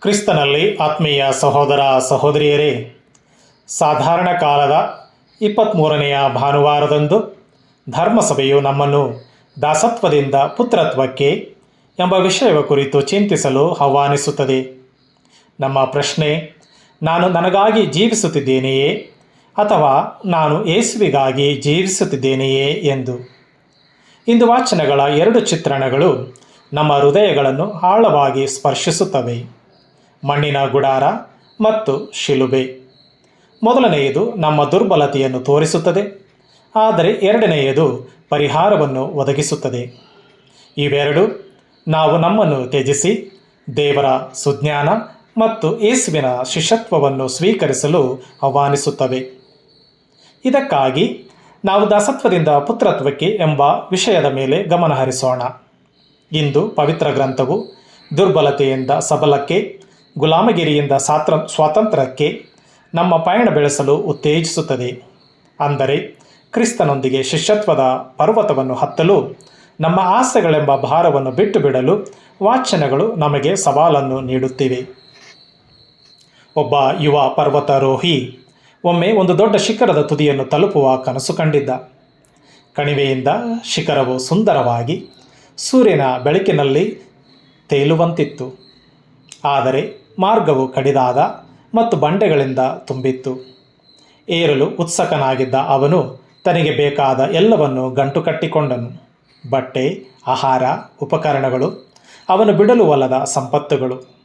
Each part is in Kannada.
ಕ್ರಿಸ್ತನಲ್ಲಿ ಆತ್ಮೀಯ ಸಹೋದರ ಸಹೋದರಿಯರೇ, ಸಾಧಾರಣ ಕಾಲದ ಇಪ್ಪತ್ತ್ಮೂರನೆಯ ಭಾನುವಾರದಂದು ಧರ್ಮಸಭೆಯು ನಮ್ಮನ್ನು ದಾಸತ್ವದಿಂದ ಪುತ್ರತ್ವಕ್ಕೆ ಎಂಬ ವಿಷಯವ ಕುರಿತು ಚಿಂತಿಸಲು ಆಹ್ವಾನಿಸುತ್ತದೆ. ನಮ್ಮ ಪ್ರಶ್ನೆ, ನಾನು ನನಗಾಗಿ ಜೀವಿಸುತ್ತಿದ್ದೇನೆಯೇ ಅಥವಾ ನಾನು ಯೇಸುವಿಗಾಗಿ ಜೀವಿಸುತ್ತಿದ್ದೇನೆಯೇ ಎಂದು. ಇಂದು ವಾಚನಗಳ ಎರಡು ಚಿತ್ರಣಗಳು ನಮ್ಮ ಹೃದಯಗಳನ್ನು ಆಳವಾಗಿ ಸ್ಪರ್ಶಿಸುತ್ತವೆ. ಮಣ್ಣಿನ ಗುಡಾರ ಮತ್ತು ಶಿಲುಬೆ. ಮೊದಲನೆಯದು ನಮ್ಮ ದುರ್ಬಲತೆಯನ್ನು ತೋರಿಸುತ್ತದೆ. ಆದರೆ ಎರಡನೆಯದು ಪರಿಹಾರವನ್ನು ಒದಗಿಸುತ್ತದೆ. ಇವೆರಡು ನಾವು ನಮ್ಮನ್ನು ತ್ಯಜಿಸಿ ದೇವರ ಸುಜ್ಞಾನ ಮತ್ತು ಏಸುವಿನ ಶಿಷ್ಯತ್ವವನ್ನು ಸ್ವೀಕರಿಸಲು ಆಹ್ವಾನಿಸುತ್ತವೆ. ಇದಕ್ಕಾಗಿ ನಾವು ದಾಸತ್ವದಿಂದ ಪುತ್ರತ್ವಕ್ಕೆ ಎಂಬ ವಿಷಯದ ಮೇಲೆ ಗಮನಹರಿಸೋಣ. ಇಂದು ಪವಿತ್ರ ಗ್ರಂಥವು ದುರ್ಬಲತೆಯಿಂದ ಸಬಲಕ್ಕೆ ಗುಲಾಮಗಿರಿಯಿಂದ ಸಾತ್ರ, ಸ್ವಾತಂತ್ರ್ಯಕ್ಕೆ ನಮ್ಮ ಪಯಣ ಬೆಳೆಸಲು ಉತ್ತೇಜಿಸುತ್ತದೆ. ಅಂದರೆ ಕ್ರಿಸ್ತನೊಂದಿಗೆ ಶಿಷ್ಯತ್ವದ ಪರ್ವತವನ್ನು ಹತ್ತಲು, ನಮ್ಮ ಆಸೆಗಳೆಂಬ ಭಾರವನ್ನು ಬಿಟ್ಟು ಬಿಡಲು ವಾಚನಗಳು ನಮಗೆ ಸವಾಲನ್ನು ನೀಡುತ್ತಿವೆ. ಒಬ್ಬ ಯುವ ಪರ್ವತಾರೋಹಿ ಒಮ್ಮೆ ಒಂದು ದೊಡ್ಡ ಶಿಖರದ ತುದಿಯನ್ನು ತಲುಪುವ ಕನಸು ಕಂಡಿದ್ದ. ಕಣಿವೆಯಿಂದ ಶಿಖರವು ಸುಂದರವಾಗಿ ಸೂರ್ಯನ ಬೆಳಕಿನಲ್ಲಿ ತೇಲುವಂತಿತ್ತು. ಆದರೆ ಮಾರ್ಗವು ಕಡಿದಾದ ಮತ್ತು ಬಂಡೆಗಳಿಂದ ತುಂಬಿತ್ತು. ಏರಲು ಉತ್ಸುಕನಾಗಿದ್ದ ಅವನು ತನಗೆ ಬೇಕಾದ ಎಲ್ಲವನ್ನು ಗಂಟು ಕಟ್ಟಿಕೊಂಡನು. ಬಟ್ಟೆ, ಆಹಾರ, ಉಪಕರಣಗಳು, ಅವನು ಬಿಡಲು ಒಲ್ಲದ ಸಂಪತ್ತುಗಳು.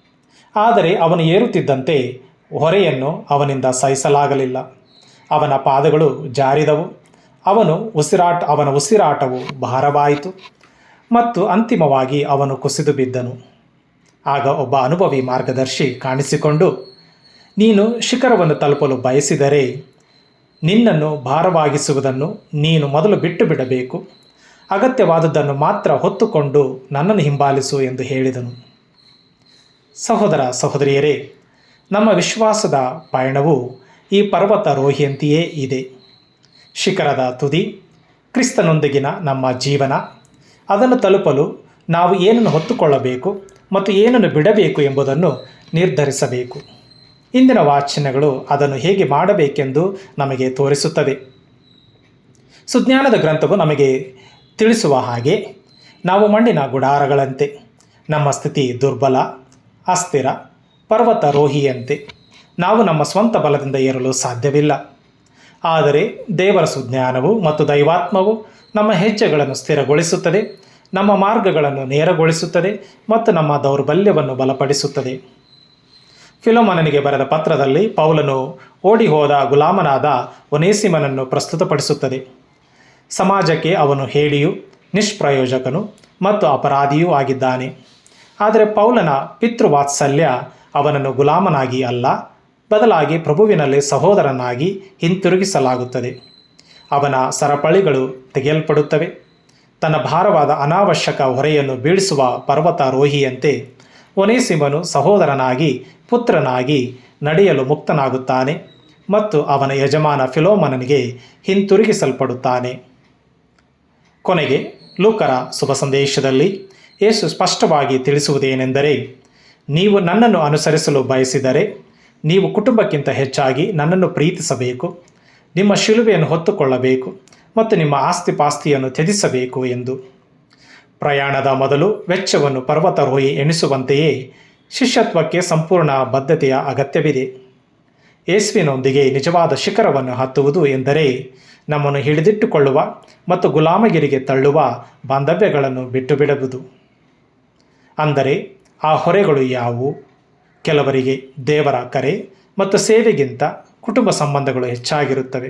ಆದರೆ ಅವನು ಏರುತ್ತಿದ್ದಂತೆ ಹೊರೆಯನ್ನು ಅವನಿಂದ ಸಹಿಸಲಾಗಲಿಲ್ಲ. ಅವನ ಪಾದಗಳು ಜಾರಿದವು. ಅವನು ಉಸಿರಾಟ, ಅವನ ಉಸಿರಾಟವು ಭಾರವಾಯಿತು. ಮತ್ತು ಅಂತಿಮವಾಗಿ ಅವನು ಕುಸಿದು ಬಿದ್ದನು. ಆಗ ಒಬ್ಬ ಅನುಭವಿ ಮಾರ್ಗದರ್ಶಿ ಕಾಣಿಸಿಕೊಂಡು, ನೀನು ಶಿಖರವನ್ನು ತಲುಪಲು ಬಯಸಿದರೆ ನಿನ್ನನ್ನು ಭಾರವಾಗಿಸುವುದನ್ನು ನೀನು ಮೊದಲು ಬಿಟ್ಟು ಬಿಡಬೇಕು ಅಗತ್ಯವಾದದ್ದನ್ನು ಮಾತ್ರ ಹೊತ್ತುಕೊಂಡು ನನ್ನನ್ನು ಹಿಂಬಾಲಿಸು ಎಂದು ಹೇಳಿದನು. ಸಹೋದರ ಸಹೋದರಿಯರೇ, ನಮ್ಮ ವಿಶ್ವಾಸದ ಪಯಣವು ಈ ಪರ್ವತ ರೋಹಿಯಂತೆಯೇ ಇದೆ. ಶಿಖರದ ತುದಿ, ಕ್ರಿಸ್ತನೊಂದಿಗಿನ ನಮ್ಮ ಜೀವನ, ಅದನ್ನು ತಲುಪಲು ನಾವು ಏನನ್ನು ಹೊತ್ತುಕೊಳ್ಳಬೇಕು? ಮತ್ತು ಏನನ್ನು ಬಿಡಬೇಕು ಎಂಬುದನ್ನು ನಿರ್ಧರಿಸಬೇಕು. ಇಂದಿನ ವಾಚನಗಳು ಅದನ್ನು ಹೇಗೆ ಮಾಡಬೇಕೆಂದು ನಮಗೆ ತೋರಿಸುತ್ತದೆ ಸುಜ್ಞಾನದ ಗ್ರಂಥವು ನಮಗೆ ತಿಳಿಸುವ ಹಾಗೆ, ನಾವು ಮಣ್ಣಿನ ಗುಡಾರಗಳಂತೆ, ನಮ್ಮ ಸ್ಥಿತಿ ದುರ್ಬಲ, ಅಸ್ಥಿರ, ಪರ್ವತಾರೋಹಿಯಂತೆ, ನಾವು ನಮ್ಮ ಸ್ವಂತ ಬಲದಿಂದ ಏರಲು ಸಾಧ್ಯವಿಲ್ಲ. ಆದರೆ ದೇವರ ಸುಜ್ಞಾನವು ಮತ್ತು ದೈವಾತ್ಮವು ನಮ್ಮ ಹೆಜ್ಜೆಗಳನ್ನು ಸ್ಥಿರಗೊಳಿಸುತ್ತದೆ. ನಮ್ಮ ಮಾರ್ಗಗಳನ್ನು ನೇರಗೊಳಿಸುತ್ತದೆ ಮತ್ತು ನಮ್ಮ ದೌರ್ಬಲ್ಯವನ್ನು ಬಲಪಡಿಸುತ್ತದೆ. ಫಿಲೋಮನನಿಗೆ ಬರೆದ ಪತ್ರದಲ್ಲಿ ಪೌಲನು ಓಡಿ ಹೋದ ಗುಲಾಮನಾದ ಒನೇಸಿಮನನ್ನು ಪ್ರಸ್ತುತಪಡಿಸುತ್ತದೆ. ಸಮಾಜಕ್ಕೆ ಅವನು ಹೇಳಿಯು ನಿಷ್ಪ್ರಯೋಜಕನು ಮತ್ತು ಅಪರಾಧಿಯೂ ಆಗಿದ್ದಾನೆ. ಆದರೆ ಪೌಲನ ಪಿತೃವಾತ್ಸಲ್ಯ ಅವನನ್ನು ಗುಲಾಮನಾಗಿ ಅಲ್ಲ, ಬದಲಾಗಿ ಪ್ರಭುವಿನಲ್ಲಿ ಸಹೋದರನಾಗಿ ಹಿಂತಿರುಗಿಸಲಾಗುತ್ತದೆ. ಅವನ ಸರಪಳಿಗಳು ತೆಗೆಯಲ್ಪಡುತ್ತವೆ. ತನ್ನ ಭಾರವಾದ ಅನಾವಶ್ಯಕ ಹೊರೆಯನ್ನು ಬೀಳಿಸುವ ಪರ್ವತಾರೋಹಿಯಂತೆ ಒನೇಸಿಮನು ಸಹೋದರನಾಗಿ, ಪುತ್ರನಾಗಿ ನಡೆಯಲು ಮುಕ್ತನಾಗುತ್ತಾನೆ ಮತ್ತು ಅವನ ಯಜಮಾನ ಫಿಲೋಮನನಿಗೆ ಹಿಂತಿರುಗಿಸಲ್ಪಡುತ್ತಾನೆ. ಕೊನೆಗೆ ಲೂಕರ ಶುಭ ಸಂದೇಶದಲ್ಲಿ ಯೇಸು ಸ್ಪಷ್ಟವಾಗಿ ತಿಳಿಸುವುದೇನೆಂದರೆ, ನೀವು ನನ್ನನ್ನು ಅನುಸರಿಸಲು ಬಯಸಿದರೆ ನೀವು ಕುಟುಂಬಕ್ಕಿಂತ ಹೆಚ್ಚಾಗಿ ನನ್ನನ್ನು ಪ್ರೀತಿಸಬೇಕು, ನಿಮ್ಮ ಶಿಲುಬೆಯನ್ನು ಹೊತ್ತುಕೊಳ್ಳಬೇಕು ಮತ್ತು ನಿಮ್ಮ ಆಸ್ತಿ ಪಾಸ್ತಿಯನ್ನು ತ್ಯಜಿಸಬೇಕು ಎಂದು. ಪ್ರಯಾಣದ ಮೊದಲು ವೆಚ್ಚವನ್ನು ಪರ್ವತಾರೋಹಿ ಎಣಿಸುವಂತೆಯೇ ಶಿಷ್ಯತ್ವಕ್ಕೆ ಸಂಪೂರ್ಣ ಬದ್ಧತೆಯ ಅಗತ್ಯವಿದೆ. ಯೇಸುವಿನೊಂದಿಗೆ ನಿಜವಾದ ಶಿಖರವನ್ನು ಹತ್ತುವುದು ಎಂದರೆ ನಮ್ಮನ್ನು ಹಿಡಿದಿಟ್ಟುಕೊಳ್ಳುವ ಮತ್ತು ಗುಲಾಮಗಿರಿಗೆ ತಳ್ಳುವ ಬಾಂಧವ್ಯಗಳನ್ನು ಬಿಟ್ಟು ಬಿಡುವುದು ಅಂದರೆ ಆ ಹೊರೆಗಳು ಯಾವುವು? ಕೆಲವರಿಗೆ ದೇವರ ಕರೆ ಮತ್ತು ಸೇವೆಗಿಂತ ಕುಟುಂಬ ಸಂಬಂಧಗಳು ಹೆಚ್ಚಾಗಿರುತ್ತವೆ.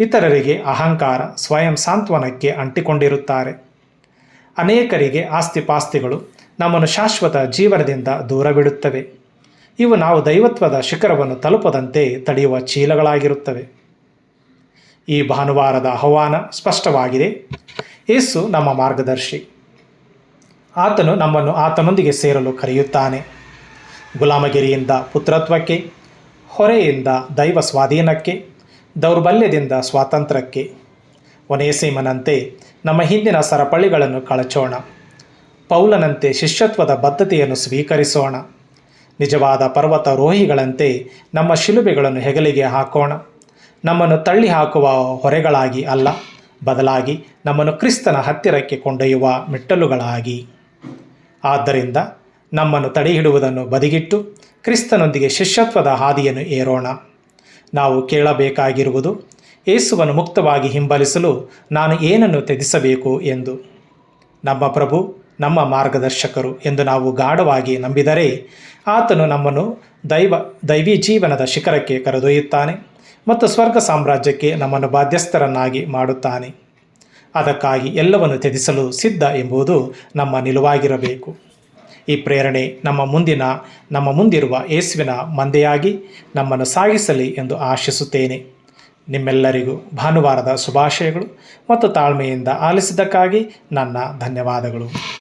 ಇತರರಿಗೆ ಅಹಂಕಾರ, ಸ್ವಯಂ ಸಾಂತ್ವನಕ್ಕೆ ಅಂಟಿಕೊಂಡಿರುತ್ತಾರೆ. ಅನೇಕರಿಗೆ ಆಸ್ತಿಪಾಸ್ತಿಗಳು ನಮ್ಮನ್ನು ಶಾಶ್ವತ ಜೀವನದಿಂದ ದೂರ ಬಿಡುತ್ತವೆ ಇವು ನಾವು ದೈವತ್ವದ ಶಿಖರವನ್ನು ತಲುಪದಂತೆ ತಡೆಯುವ ಚೀಲಗಳಾಗಿರುತ್ತವೆ. ಈ ಭಾನುವಾರದ ಆಹ್ವಾನ ಸ್ಪಷ್ಟವಾಗಿದೆ. ಏಸು ನಮ್ಮ ಮಾರ್ಗದರ್ಶಿ. ಆತನು ನಮ್ಮನ್ನು ಆತನೊಂದಿಗೆ ಸೇರಲು ಕರೆಯುತ್ತಾನೆ. ಗುಲಾಮಗಿರಿಯಿಂದ ಪುತ್ರತ್ವಕ್ಕೆ, ಹೊರೆಯಿಂದ ದೈವ ಸ್ವಾಧೀನಕ್ಕೆ ದೌರ್ಬಲ್ಯದಿಂದ ಸ್ವಾತಂತ್ರ್ಯಕ್ಕೆ ಒನೇಸೀಮನಂತೆ ನಮ್ಮ ಹಿಂದಿನ ಸರಪಳಿಗಳನ್ನು ಕಳಚೋಣ. ಪೌಲನಂತೆ ಶಿಷ್ಯತ್ವದ ಬದ್ಧತೆಯನ್ನು ಸ್ವೀಕರಿಸೋಣ. ನಿಜವಾದ ಪರ್ವತಾರೋಹಿಗಳಂತೆ ನಮ್ಮ ಶಿಲುಬೆಗಳನ್ನು ಹೆಗಲಿಗೆ ಹಾಕೋಣ. ನಮ್ಮನ್ನು ತಳ್ಳಿ ಹಾಕುವ ಹೊರೆಗಳಾಗಿ ಅಲ್ಲ, ಬದಲಾಗಿ ನಮ್ಮನ್ನು ಕ್ರಿಸ್ತನ ಹತ್ತಿರಕ್ಕೆ ಕೊಂಡೊಯ್ಯುವ ಮೆಟ್ಟಲುಗಳಾಗಿ. ಆದ್ದರಿಂದ ನಮ್ಮನ್ನು ತಡೆಹಿಡುವುದನ್ನು ಬದಿಗಿಟ್ಟು ಕ್ರಿಸ್ತನೊಂದಿಗೆ ಶಿಷ್ಯತ್ವದ ಹಾದಿಯನ್ನು ಏರೋಣ. ನಾವು ಕೇಳಬೇಕಾಗಿರುವುದು. ಯೇಸುವನ್ನು ಮುಕ್ತವಾಗಿ ಹಿಂಬಾಲಿಸಲು ನಾನು ಏನನ್ನು ತ್ಯಜಿಸಬೇಕು ಎಂದು. ನಮ್ಮ ಪ್ರಭು, ನಮ್ಮ ಮಾರ್ಗದರ್ಶಕರು ಎಂದು ನಾವು ಗಾಢವಾಗಿ ನಂಬಿದರೆ ಆತನು ನಮ್ಮನ್ನು ದೈವ, ದೈವಿ ಜೀವನದ ಶಿಖರಕ್ಕೆ ಕರೆದೊಯ್ಯುತ್ತಾನೆ ಮತ್ತು ಸ್ವರ್ಗ ಸಾಮ್ರಾಜ್ಯಕ್ಕೆ ನಮ್ಮನ್ನು ಬಾಧ್ಯಸ್ಥರನ್ನಾಗಿ ಮಾಡುತ್ತಾನೆ. ಅದಕ್ಕಾಗಿ ಎಲ್ಲವನ್ನು ತ್ಯಜಿಸಲು ಸಿದ್ಧ ಎಂಬುದು ನಮ್ಮ ನಿಲುವಾಗಿರಬೇಕು. ಈ ಪ್ರೇರಣೆ ನಮ್ಮ ಮುಂದಿನ, ನಮ್ಮ ಮುಂದಿರುವ ಯೇಸುವಿನ ಮಂದೆಯಾಗಿ ನಮ್ಮನ್ನು ಸಾಗಿಸಲಿ ಎಂದು ಆಶಿಸುತ್ತೇನೆ. ನಿಮ್ಮೆಲ್ಲರಿಗೂ ಭಾನುವಾರದ ಶುಭಾಶಯಗಳು ಮತ್ತು ತಾಳ್ಮೆಯಿಂದ ಆಲಿಸಿದ್ದಕ್ಕಾಗಿ ನನ್ನ ಧನ್ಯವಾದಗಳು.